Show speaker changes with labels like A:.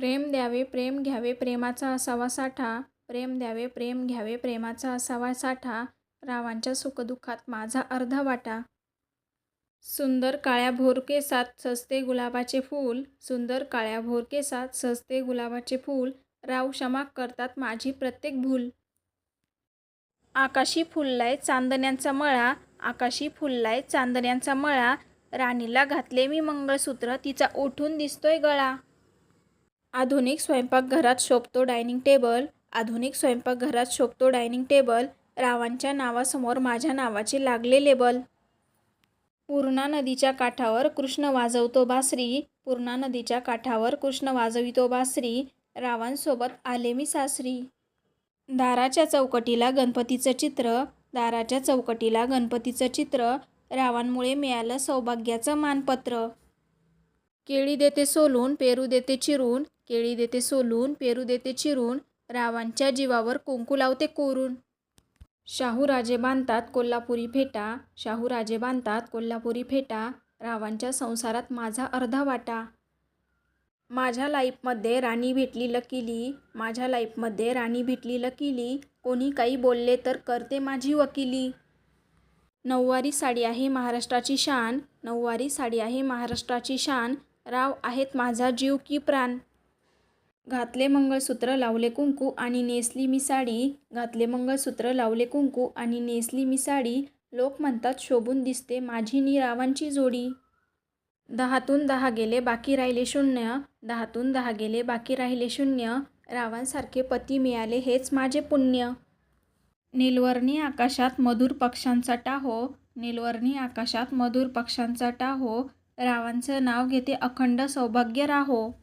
A: प्रेम द्यावे प्रेम घ्यावे प्रेमाचा असावा साठा. प्रेम द्यावे प्रेम घ्यावे प्रेमाचा असावा साठा. रावांच्या सुखदुःखात माझा अर्धा वाटा. सुंदर काळ्या भोरकेसात सजते गुलाबाचे फूल. सुंदर काळ्या भोरकेसात सजते गुलाबाचे फूल. राव क्षमा करतात माझी प्रत्येक भूल. आकाशी फुललाय चांदण्यांचा मळा. आकाशी फुललाय चांदण्यांचा मळा. राणीला घातले मी मंगळसूत्र. तिचा ओठून दिसतोय गळा. आधुनिक स्वयंपाकघरात शोभतो डायनिंग टेबल. आधुनिक स्वयंपाकघरात शोभतो डायनिंग टेबल. रावांच्या नावासमोर माझ्या नावाचे लागले लेबल. पूर्णा नदीच्या काठावर कृष्ण वाजवतो बासरी. पूर्णा नदीच्या काठावर कृष्ण वाजवितो बासरी. रावांसोबत आले मी सासरी. दाराच्या चौकटीला गणपतीचं चित्र. दाराच्या चौकटीला गणपतीचं चित्र. रावांमुळे मिळालं सौभाग्याचं मानपत्र. केळी देते सोलून पेरू देते चिरून. केळी देते सोलून पेरू देते चिरून रावांच्या जीवावर कुंकू लावते कोरून. शाहूराजे बांधतात कोल्हापुरी फेटा शाहूराजे बांधतात कोल्हापुरी फेटा रावांच्या संसारात माझा अर्धा वाटा. माझ्या लाईफमध्ये राणी भेटली लकिली माझ्या लाईफमध्ये राणी भेटली लकिली कोणी काही बोलले तर करते माझी वकिली. नऊवारी साडी आहे महाराष्ट्राची शान नऊवारी साडी आहे महाराष्ट्राची शान राव आहेत माझा जीव की प्राण. घातले मंगळसूत्र लावले कुंकू आणि नेसली मी साडी. घातले मंगळसूत्र लावले कुंकू आणि नेसली मी साडी. लोक म्हणतात शोभून दिसते माझी नी रावांची जोडी. दहातून दहा गेले बाकी राहिले शून्य. दहातून दहा गेले बाकी राहिले शून्य. रावांसारखे पती मिळाले हेच माझे पुण्य. निलवर्णी आकाशात मधुर पक्ष्यांचा टाहो. निलवर्णी आकाशात मधुर पक्ष्यांचा टाहो. रावांचं नाव घेते अखंड सौभाग्य राहो.